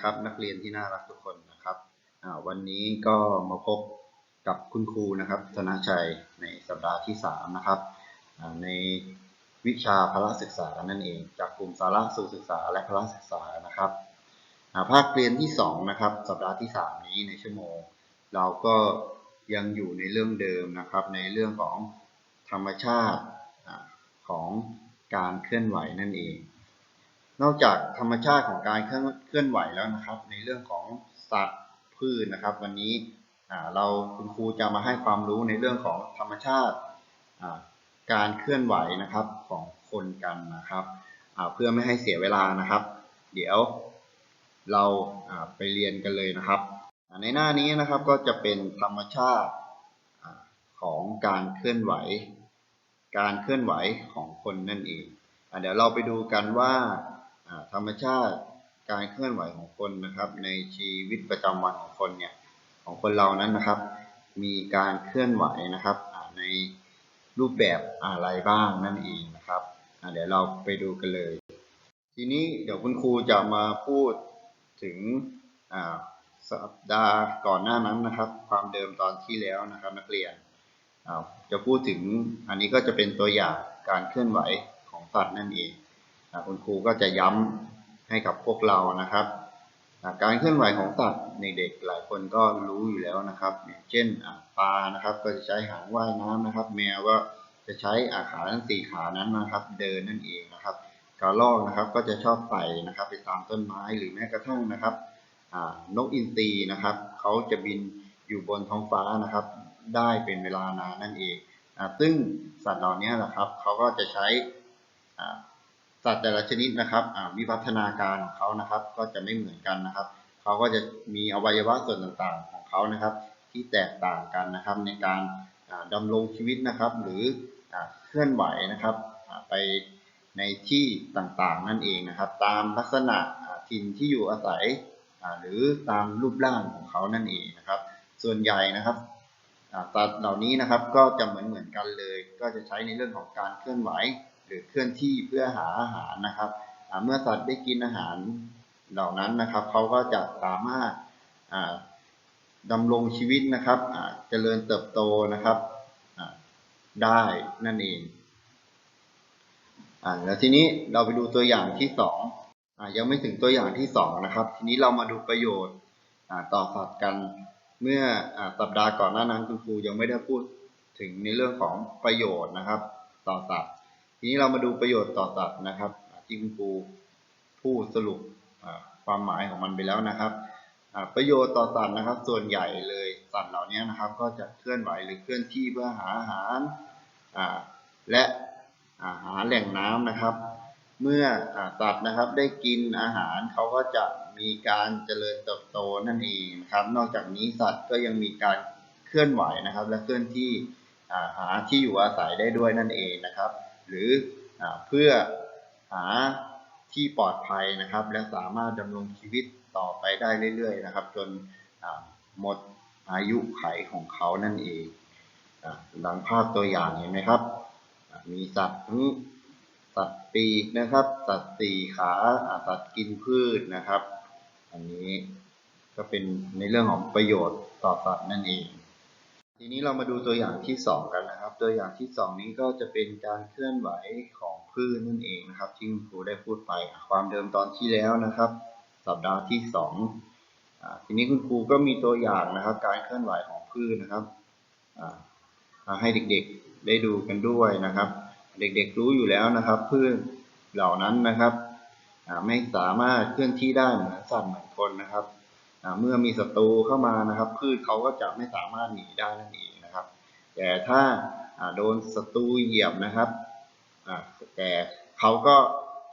นะครับ นักเรียนที่น่ารักทุกคนนะครับวันนี้ก็มาพบกับคุณครูนะครับธนชัยในสัปดาห์ที่ 3 นะครับในวิชาพละศึกษานั่นเอง จากกลุ่มสาระสู่ศึกษาและพละศึกษานะครับภาคเรียนที่ 2 นะครับ สัปดาห์ที่ 3 นี้ในชั่วโมง เราก็ยังอยู่ในเรื่องเดิมนะครับ ในเรื่องของธรรมชาติของการเคลื่อนไหวนั่นเอง นอกจากธรรมชาติของการเคลื่อนไหวแล้วนะครับ ในเรื่องของสัตว์พืชนะครับ วันนี้เราคุณครูจะมาให้ความรู้ในเรื่องของธรรมชาติการเคลื่อนไหวนะครับของคนกันนะครับเพื่อไม่ให้เสียเวลานะครับ เดี๋ยวเราไปเรียนกันเลยนะครับ ในหน้านี้นะครับก็จะเป็นธรรมชาติของการเคลื่อนไหว การเคลื่อนไหวของคนนั่นเองอเดี๋ยวเราไปดูกันว่า ธรรมชาติการเคลื่อนไหวของคนนะครับ ในชีวิตประจำวันของคนเนี่ยของคนเรานั้นนะครับ มีการเคลื่อนไหวนะครับในรูปแบบอะไรบ้างนั่นเองนะครับเดี๋ยวเราไปดูกันเลย ทีนี้เดี๋ยวคุณครูจะมาพูดถึงสัปดาห์ก่อนหน้านั้นนะครับ ความเดิมตอนที่แล้วนะครับนักเรียนจะพูดถึงอันนี้ก็จะเป็นตัวอย่างการเคลื่อนไหวของสัตว์นั่นเอง คุณครูก็จะย้ำให้กับพวกเรานะครับ การเคลื่อนไหวของสัตว์ในเด็กหลายคนก็รู้อยู่แล้วนะครับ เช่นปลานะครับก็จะใช้หางว่ายน้ำนะครับ แมวก็จะใช้อาขาทั้งสี่ขานั้นนะครับ เดินนั่นเองนะครับกระรอกนะครับก็จะชอบไต่นะครับ ไปตามต้นไม้หรือแม้กระทั่งนะครับนกอินทรีนะครับเขาจะบินอยู่บนท้องฟ้านะครับ ได้เป็นเวลานานนั่นเองอซึ่งสัตว์เหล่านี้แหละครับเขาก็จะใช้ สัตว์แต่ละชนิดนะครับวิวัฒนาการของเขานะครับ ก็จะไม่เหมือนกันนะครับ เขาก็จะมีอวัยวะส่วนต่างๆของเขานะครับ ที่แตกต่างกันนะครับในการอ่าดำรงชีวิตนะครับ หรือเคลื่อนไหวนะครับไปในที่ต่างๆนั่นเองนะครับ ตามลักษณะถิ่นที่อยู่อาศัยหรือตามรูปร่างของเขานั่นเองนะครับ ส่วนใหญ่นะครับสัตว์เหล่านี้นะครับก็จะเหมือนเหมือนๆกันเลย ก็จะใช้ในเรื่องของการเคลื่อนไหว หรือเคลื่อนที่เพื่อหาอาหารนะครับเมื่อสัตว์ได้กินอาหารเหล่านั้นนะครับเขาก็จะสามารถดำรงชีวิตนะครับเจริญเติบโตนะครับได้นั่นเองอ่าแล้วทีนี้เราไปดูตัวอย่างที่สองอ่ายังไม่ถึงตัวอย่างที่สองนะครับ ทีนี้เรามาดูประโยชน์อ่าต่อสัตว์กัน เมื่ออาสัปดาห์ก่อนหน้านั้นคุณครูยังไม่ได้พูดถึงในเรื่องของประโยชน์นะครับ ต่อสัตว์ ทีนี้เรามาดูประโยชน์ต่อสัตว์นะครับที่คุณครูพูดสรุปความหมายของมันไปแล้วนะครับประโยชน์ต่อสัตว์นะครับ ส่วนใหญ่เลยสัตว์เหล่านี้นะครับ ก็จะเคลื่อนไหวหรือเคลื่อนที่เพื่อหาอาหารและหาแหล่งน้ำนะครับ เมื่อสัตว์นะครับได้กินอาหารเขาก็จะมีการเจริญเติบโตนั่นเองนะครับ นอกจากนี้สัตว์ก็ยังมีการเคลื่อนไหวนะครับ และเคลื่อนที่หาที่อยู่อาศัยได้ด้วยนั่นเองนะครับ หรืออเพื่อหาที่ปลอดภัยนะครับ และสามารถดำรงชีวิตต่อไปได้เรื่อยๆ นะครับ จนหมดอายุไขของเขานั่นเองอ่าดังภาพตัวอย่างเห็นไหมครับ มีสัตว์ทั้งสัตว์ปีกนะครับ สัตว์สี่ขาอ่าสัตว์กินพืชนะครับ อันนี้ก็เป็นในเรื่องของประโยชน์ต่อสัตว์นั่นเอง ทีนี้เรามาดูตัวอย่างที่สองกันนะครับ ตัวอย่างที่สองนี้ก็จะเป็นการเคลื่อนไหวของพืชนั่นเองนะครับ ที่คุณครูได้พูดไปความเดิมตอนที่แล้วนะครับ สัปดาห์ที่สองทีนี้คุณครูก็มีตัวอย่างนะครับ การเคลื่อนไหวของพืชนะครับมาให้เด็กๆได้ดูกันด้วยนะครับ เด็กๆรู้อยู่แล้วนะครับพืชเหล่านั้นนะครับไม่สามารถเคลื่อนที่ได้เหมือนสัตว์เหมือนคนนะครับ เมื่อมีศัตรูเข้ามานะครับ พืชเขาก็จะไม่สามารถหนีได้นั่นเองนะครับ แต่ถ้าโดนศัตรูเหยียบนะครับแต่เขาก็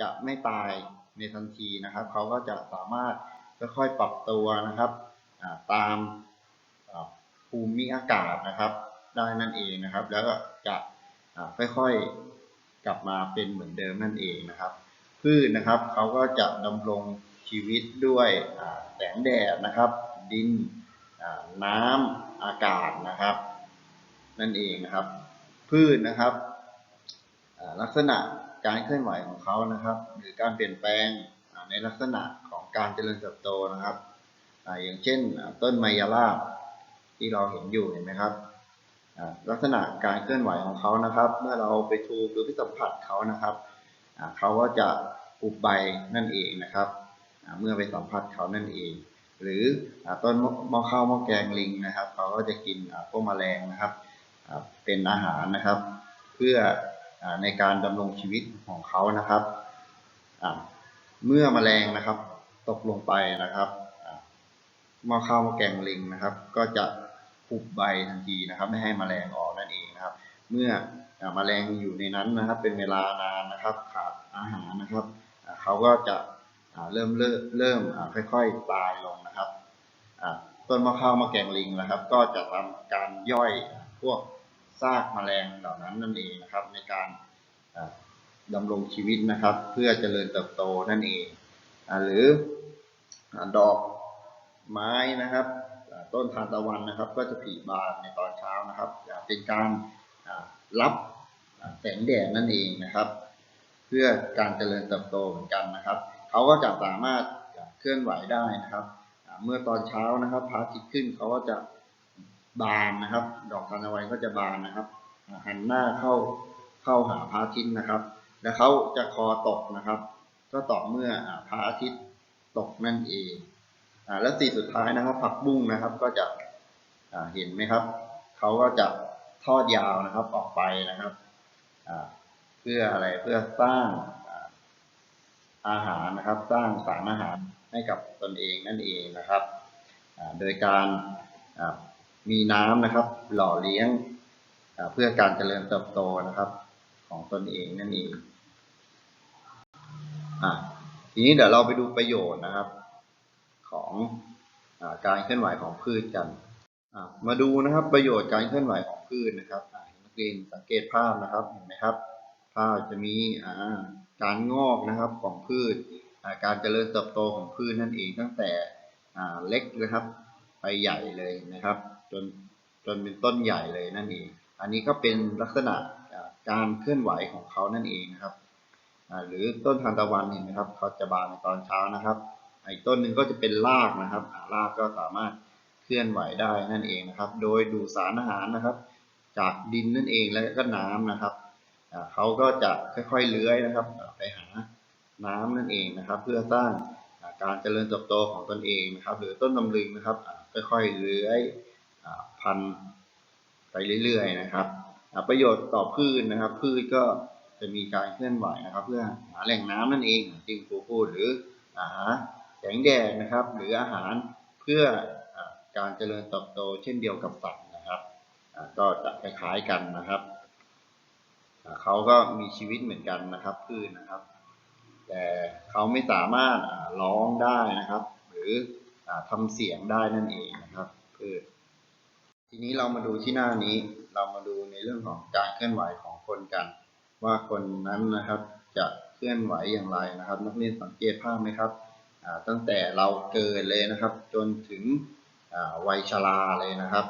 จะไม่ตายในทันทีนะครับ เขาก็จะสามารถค่อยๆปรับตัวนะครับตามภูมิอากาศนะครับ ได้นั่นเองนะครับ แล้วก็จะค่อยๆกลับมาเป็นเหมือนเดิมนั่นเองนะครับ พืชนะครับเขาก็จะดำรง ชีวิตด้วยแสงแดดนะครับ ดินน้ำอากาศนะครับ นั่นเองนะครับ พืชนะครับลักษณะการเคลื่อนไหวของเขานะครับ หรือการเปลี่ยนแปลงในลักษณะของการเจริญเติบโตนะครับอย่างเช่นต้นไมยราบที่เราเห็นอยู่เห็นไหมครับลักษณะการเคลื่อนไหวของเขานะครับ เมื่อเราไปทูหรือไปสัมผัสเขานะครับเขาก็จะปุบใบนั่นเองนะครับ เมื่อไปสัมผัสเขานั่นเอง หรือต้นหม้อข้าวหม้อแกงลิงนะครับเขาก็จะกินพวกแมลงนะครับเป็นอาหารนะครับ เพื่อในการดำรงชีวิตของเขานะครับเมื่อแมลงนะครับตกลงไปนะครับหม้อข้าวหม้อแกงลิงนะครับ ก็จะปุบใบทันทีนะครับ ไม่ให้แมลงออกนั่นเองนะครับ เมื่ออ่าแมลงอยู่ในนั้นนะครับ เป็นเวลานานนะครับ ขาดอาหารนะครับ เขาก็จะ เริ่มเริ่มเริ่มค่อยๆตายลงนะครับต้นมะข้าวมะแกงลิงนะครับ ก็จะทำการย่อยพวกซากแมลงเหล่านั้นนั่นเองนะครับ ในการอ่าดำรงชีวิตนะครับ เพื่อเจริญเติบโตนั่นเองอหรืออดอกไม้นะครับต้นทานตะวันนะครับ ก็จะผลิบานในตอนเช้านะครับเป็นการรับแสงแดดนั่นเองนะครับ เพื่อการเจริญเติบโตเหมือนกันนะครับ เขาก็จะสามารถเคลื่อนไหวได้นะครับ เมื่อตอนเช้านะครับพระอาทิตย์ขึ้นเขาก็จะบานนะครับ ดอกทานตะวันก็จะบานนะครับ หันหน้าเข้าเข้าหาพระอาทิตย์นะครับ แล้วเขาจะคอตกนะครับ ก็ต่อเมื่อพระอาทิตย์ตกนั่นเองอและสีสุดท้ายนะครับผักบุ้งนะครับก็จะเห็นไหมครับเขาก็จะทอดยาวนะครับออกไปนะครับเพื่ออะไรเพื่อสร้าง อาหารนะครับ สร้างสารอาหารให้กับตนเองนั่นเองนะครับ โดยการมีน้ำนะครับ หล่อเลี้ยงเพื่อการเจริญเติบโตนะครับ ของตนเองนั่นเองอะทีนี้เดี๋ยวเราไปดูประโยชน์นะครับ ของอการเคลื่อนไหวของพืชกันมาดูนะครับ ประโยชน์การเคลื่อนไหวของพืชนะครับนักเรียนสังเกตภาพนะครับเห็นไหมครับ ภาพจะมีอ่า การงอกนะครับของพืช การเจริญเติบโตของพืชนั่นเองตั้งแต่เล็กนะครับ ไปใหญ่เลยนะครับ จนจนเป็นต้นใหญ่เลยนั่นเอง อันนี้ก็เป็นลักษณะการเคลื่อนไหวของเขานั่นเองนะครับ หรือต้นทานตะวันเห็นไหมครับเขาจะบานในตอนเช้านะครับอีกต้นหนึ่งก็จะเป็นรากนะครับรากก็สามารถเคลื่อนไหวได้นั่นเองนะครับ โดยดูดสารอาหารนะครับ จากดินนั่นเองแล้วก็น้ำนะครับเขาก็จะค่อยๆเลื้อยนะครับ ไปหาน้ำนั่นเองนะครับ เพื่อสร้างการเจริญเติบโตของตนเองนะครับ หรือต้นตำลึงนะครับค่อยๆเลื้อยพันไปเรื่อยๆนะครับประโยชน์ต่อพืชนะครับ พืชก็จะมีการเคลื่อนไหวนะครับ เพื่อหาแหล่งน้ำนั่นเองที่ครูพูดหรือหาแสงแดดนะครับ หรืออาหารเพื่อการเจริญเติบโตเช่นเดียวกับสัตว์นะครับก็จะคล้ายๆกันนะครับ เขาก็มีชีวิตเหมือนกันนะครับพืชนะครับ แต่เขาไม่สามารถร้องได้นะครับ หรืออาทำเสียงได้นั่นเองนะครับพืชทีนี้เรามาดูที่หน้านี้ เรามาดูในเรื่องของการเคลื่อนไหวของคนกัน ว่าคนนั้นนะครับจะเคลื่อนไหวอย่างไรนะครับ นักเรียนสังเกตภาพไหมครับตั้งแต่เราเกิดเลยนะครับ จนถึงวัยชราเลยนะครับ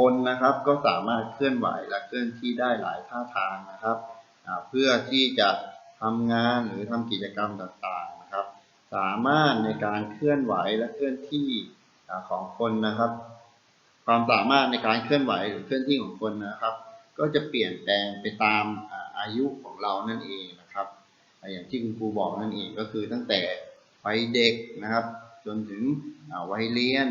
คนนะครับก็สามารถเคลื่อนไหวและเคลื่อนที่ได้หลายท่าทางนะครับ เพื่อที่จะทำงานหรือทำกิจกรรมต่างๆนะครับ สามารถในการเคลื่อนไหวและเคลื่อนที่ของคนนะครับ ความสามารถในการเคลื่อนไหวหรือเคลื่อนที่ของคนนะครับ ก็จะเปลี่ยนแปลงไปตามอายุของเรานั่นเองนะครับ อย่างที่คุณครูบอกนั่นเองก็คือตั้งแต่วัยเด็กนะครับ จนถึงวัยเรียน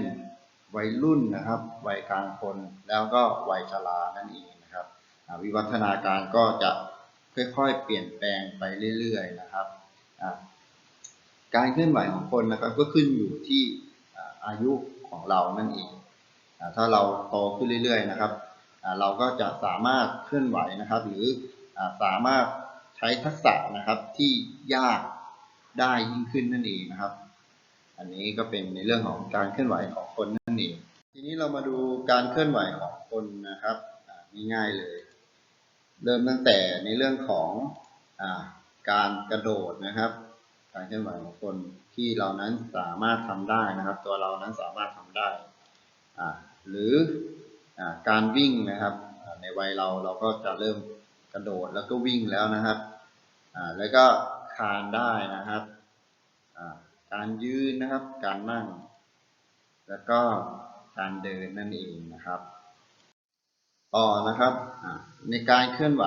วัยรุ่นนะครับวัยกลางคนแล้วก็วัยชรานั่นเองนะครับวิวัฒนาการก็จะค่อยๆ เปลี่ยนแปลงไปเรื่อยๆนะครับการเคลื่อนไหวของคนนะครับก็ขึ้นอยู่ที่อายุของเรานั่นเองถ้าเราโตขึ้นเรื่อยๆนะครับเราก็จะสามารถเคลื่อนไหวนะครับ หรือสามารถใช้ทักษะนะครับที่ยากได้ยิ่งขึ้นนั่นเองนะครับ อันนี้ก็เป็นในเรื่องของการเคลื่อนไหวของคนนั่นเอง ทีนี้เรามาดูการเคลื่อนไหวของคนนะครับง่ายๆเลย เริ่มตั้งแต่ในเรื่องของอการกระโดดนะครับ การเคลื่อนไหวของคนที่เรานั้นสามารถทำได้นะครับ ตัวเรานั้นสามารถทำได้ หรืออการวิ่งนะครับ ในวัยเราเราก็จะเริ่มกระโดดแล้วก็วิ่งแล้วนะครับ แล้วก็คานได้นะครับ การยืนนะครับ การนั่ง แล้วก็การเดินนั่นเองนะครับ ต่อนะครับในการเคลื่อนไหว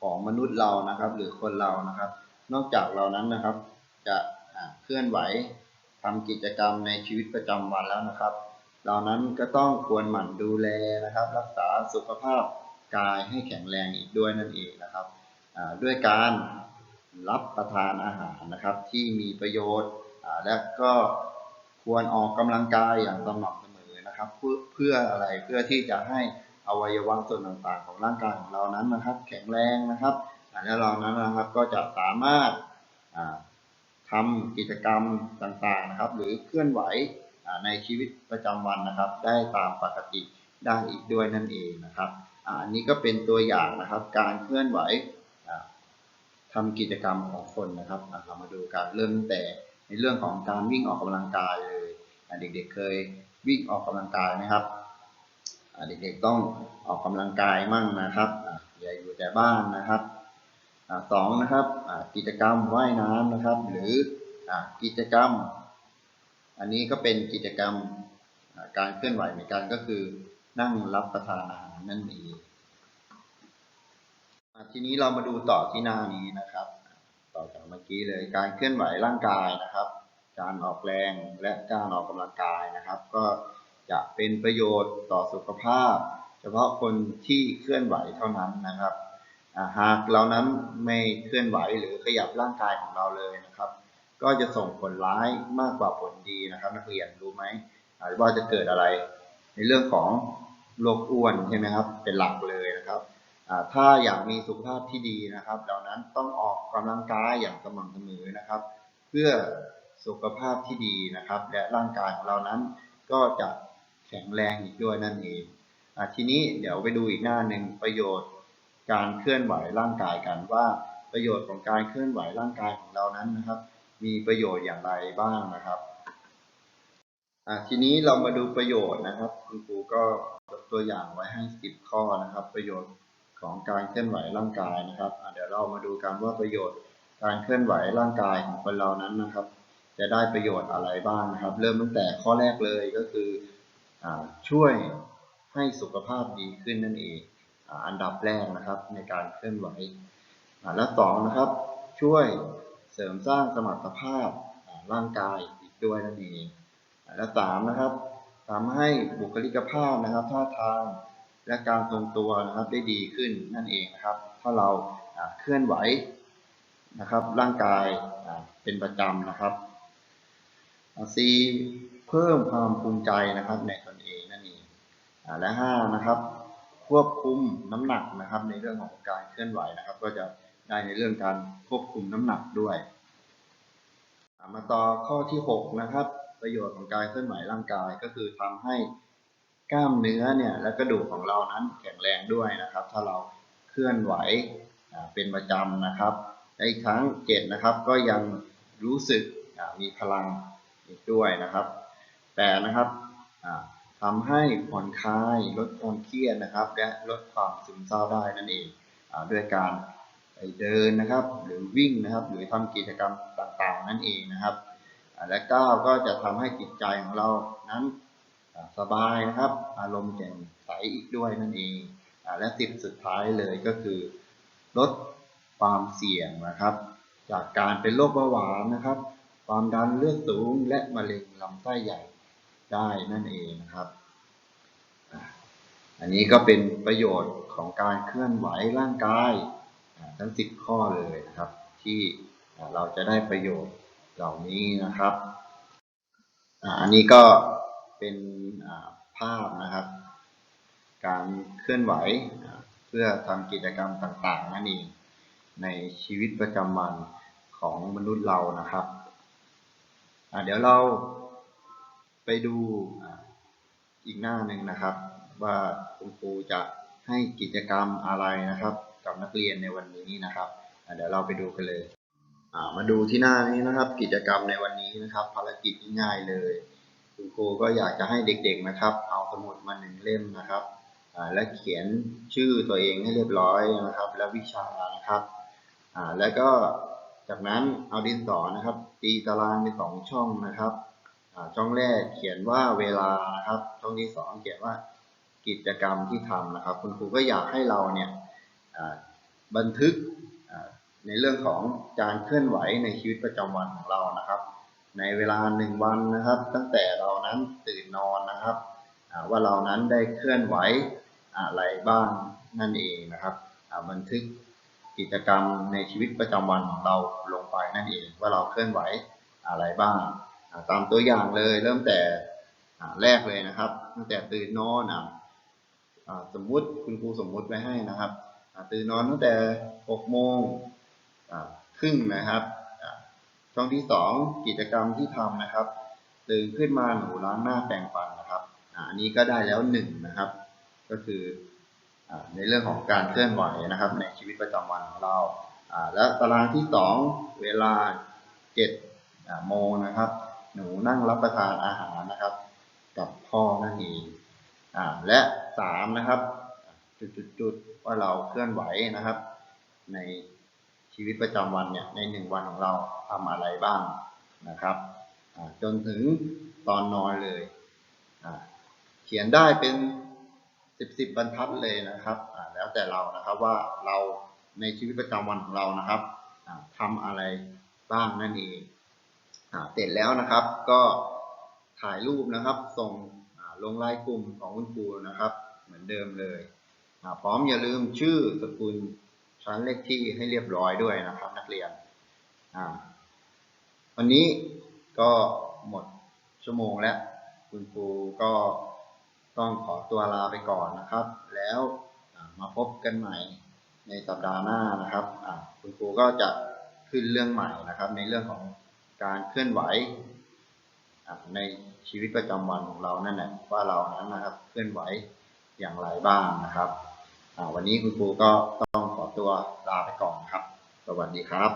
ของมนุษย์เรานะครับ หรือคนเรานะครับ นอกจากเรานั้นนะครับ จะเคลื่อนไหวทำกิจกรรมในชีวิตประจำวันแล้วนะครับเรานั้นก็ต้องควรหมั่นดูแลนะครับ รักษาสุขภาพกายให้แข็งแรงอีกด้วยนั่นเองนะครับด้วยการรับประทานอาหารนะครับ ที่มีประโยชน์ และก็ควรออกกำลังกายอย่างสม่ำเสมอนะครับ เพื่อเพื่ออะไรเพื่อที่จะให้อวัยวะส่วนต่างๆ ของร่างกายของเรานั้นนะครับ แข็งแรงนะครับและเรานั้นนะครับก็จะสามารถอ่าทำกิจกรรมต่างๆนะครับ หรือเคลื่อนไหวในชีวิตประจำวันนะครับ ได้ตามปกติได้อีกด้วยนั่นเองนะครับอันนี้ก็เป็นตัวอย่างนะครับ การเคลื่อนไหวอ่าทำกิจกรรมของคนนะครับเรามาดูกันเริ่มแต่ ในเรื่องของการวิ่งออกกำลังกายเลยเด็กๆเคยวิ่งออกกำลังกายไหมครับเด็กๆต้องออกกำลังกายมั่งนะครับอย่าอยู่แต่บ้านนะครับสองนะครับกิจกรรมว่ายน้ำนะครับ หรืออกิจกรรม อันนี้ก็เป็นกิจกรรมการเคลื่อนไหวเหมือนกันก็คือนั่งรับประทานอาหารนั่นเองทีนี้เรามาดูต่อที่หน้านี้นะครับ ต่อจากเมื่อกี้เลยการเคลื่อนไหวร่างกายนะครับ การออกแรงและการออกกำลังกายนะครับ ก็จะเป็นประโยชน์ต่อสุขภาพ เฉพาะคนที่เคลื่อนไหวเท่านั้นนะครับหากเรานั้นไม่เคลื่อนไหวหรือขยับร่างกายของเราเลยนะครับ ก็จะส่งผลร้ายมากกว่าผลดีนะครับ นักเรียนรู้ไหมว่าจะเกิดอะไร ในเรื่องของโรคอ้วนใช่ไหมครับ เป็นหลักเลยนะครับ ถ้าอยากมีสุขภาพที่ดีนะครับเรานั้นต้องออกกำลังกายอย่างสม่ำเสมอนะครับ เพื่อสุขภาพที่ดีนะครับ และร่างกายของเรานั้นก็จะแข็งแรงอีกด้วยนั่นเองอทีนี้เดี๋ยวไปดูอีกหน้าหนึ่งประโยชน์การเคลื่อนไหวร่างกายกันว่าประโยชน์ของการเคลื่อนไหวร่างกายของเรานั้นนะครับ มีประโยชน์อย่างไรบ้างนะครับทีนี้เรามาดูประโยชน์นะครับ คุณครูก็ตัวอย่างไว้ให้สิบข้อนะครับ ประโยชน์ ของการเคลื่อนไหวร่างกายนะครับเดี๋ยวเรามาดูกันว่าประโยชน์การเคลื่อนไหวร่างกายของคนเรานั้นนะครับ จะได้ประโยชน์อะไรบ้างนะครับ เริ่มตั้งแต่ข้อแรกเลยก็คืออช่วยให้สุขภาพดีขึ้นนั่นเองอ,อันดับแรกนะครับในการเคลื่อนไหวและสองนะครับ ช่วยเสริมสร้างสมรรถภาพร่างกายอีกด้วยนั่นเองและสามนะครับทำให้บุคลิกภาพนะครับท่าทาง และการทรงตัวนะครับได้ดีขึ้นนั่นเองนะครับ ถ้าเราเคลื่อนไหวนะครับ ร่างกายเป็นประจำนะครับอ่าสี่เพิ่มความภูมิใจนะครับในตนเองนั่นเองและห้านะครับ ควบคุมน้ำหนักนะครับ ในเรื่องของการเคลื่อนไหวนะครับ ก็จะได้ในเรื่องการควบคุมน้ำหนักด้วยมาต่อข้อที่หกนะครับ ประโยชน์ของการเคลื่อนไหวร่างกายก็คือทำให้ กล้ามเนื้อเนี่ยและกระดูกของเรานั้นแข็งแรงด้วยนะครับ ถ้าเราเคลื่อนไหวเป็นประจำนะครับและอีกทั้งเจ็ดนะครับก็ยังรู้สึกมีพลังอีกด้วยนะครับแปดนะครับทำให้ผ่อนคลายลดความเครียดนะครับ และลดความซึมเศร้าได้นั่นเองอด้วยการไปเดินนะครับ หรือวิ่งนะครับ หรือทำกิจกรรมต่างๆ นั่นเองนะครับและเก้าก็จะทำให้จิตใจของเรานั้น สบายนะครับ อารมณ์แจ่มใสอีกด้วยนั่นเองอและสิบสุดท้ายเลยก็คือ ลดความเสี่ยงนะครับ จากการเป็นโรคเบาหวานนะครับ ความดันเลือดสูงและมะเร็งลำไส้ใหญ่ได้นั่นเองนะครับ อันนี้ก็เป็นประโยชน์ของการเคลื่อนไหวร่างกายทั้งสิบข้อเลยนะครับ ที่เราจะได้ประโยชน์เหล่านี้นะครับ อันนี้ก็ เป็นภาพนะครับ การเคลื่อนไหวเพื่อทำกิจกรรมต่างๆนั่นเองในชีวิตประจำวันของมนุษย์เรานะครับเดี๋ยวเราไปดูอีกหน้าหนึ่งนะครับ ว่าคุณครูจะให้กิจกรรมอะไรนะครับ กับนักเรียนในวันนี้นะครับเดี๋ยวเราไปดูกันเลย มาดูที่หน้านี้นะครับ กิจกรรมในวันนี้นะครับ ภารกิจง่ายเลย คุณครูก็อยากจะให้เด็กๆนะครับ เอาสมุดมาหนึ่งเล่มนะครับและเขียนชื่อตัวเองให้เรียบร้อยนะครับ และวิชานะครับแล้วก็จากนั้นเอาดินสอนะครับ ตีตารางเป็นสองช่องนะครับช่องแรกเขียนว่าเวลานะครับ ช่องที่สองเขียนว่ากิจกรรมที่ทำนะครับ คุณครูก็อยากให้เราเนี่ยบันทึกในเรื่องของการเคลื่อนไหวในชีวิตประจำวันของเรานะครับ ในเวลาหนึ่งวันนะครับ ตั้งแต่เรานั้นตื่นนอนนะครับว่าเรานั้นได้เคลื่อนไหวอะไรบ้างนั่นเองนะครับบันทึกกิจกรรมในชีวิตประจำวันของเราลงไปนั่นเอง ว่าเราเคลื่อนไหวอะไรบ้างตามตัวอย่างเลยเริ่มแต่แรกเลยนะครับ ตั้งแต่ตื่นนอนอะสมมุติคุณครูสมมุติไว้ให้นะครับตื่นนอนตั้งแต่หกโมงครึ่งนะครับ ช่องที่สองกิจกรรมที่ทำนะครับตื่นขึ้นมาหนูล้างหน้าแปรงฟันนะครับอ,อันนี้ก็ได้แล้วหนึ่งนะครับ ก็คืออในเรื่องของการเคลื่อนไหวนะครับ ในชีวิตประจำวันของเราและตารางที่สองเวลาเจ็ดโมงนะครับ หนูนั่งรับประทานอาหารนะครับ กับพ่อนั่นเองอและสามนะครับจุดๆว่าเราเคลื่อนไหวนะครับ ใน ชีวิตประจำวันเนี่ยในหนึ่งวันของเราทำอะไรบ้างนะครับจนถึงตอนนอนเลยเขียนได้เป็นสิบสิบบรรทัดเลยนะครับแล้วแต่เรานะครับว่าเราในชีวิตประจำวันของเรานะครับอ่าทำอะไรบ้างนั่นเองเสร็จแล้วนะครับก็ถ่ายรูปนะครับ ส่งลงไลน์กลุ่มของคุณครูนะครับ เหมือนเดิมเลยพร้อมอย่าลืมชื่อสกุล ชั้นเลขที่ให้เรียบร้อยด้วยนะครับ นักเรียนวันนี้ก็หมดชั่วโมงแล้วคุณครูก็ต้องขอตัวลาไปก่อนนะครับ แล้วมาพบกันใหม่ในสัปดาห์หน้านะครับคุณครูก็จะขึ้นเรื่องใหม่นะครับ ในเรื่องของการเคลื่อนไหวในชีวิตประจำวันของเรานั่นแหละว่าเรานั้นนะครับ เคลื่อนไหวอย่างไรบ้างนะครับวันนี้คุณครูก็ ตัวลาไปก่อนครับ สวัสดีครับ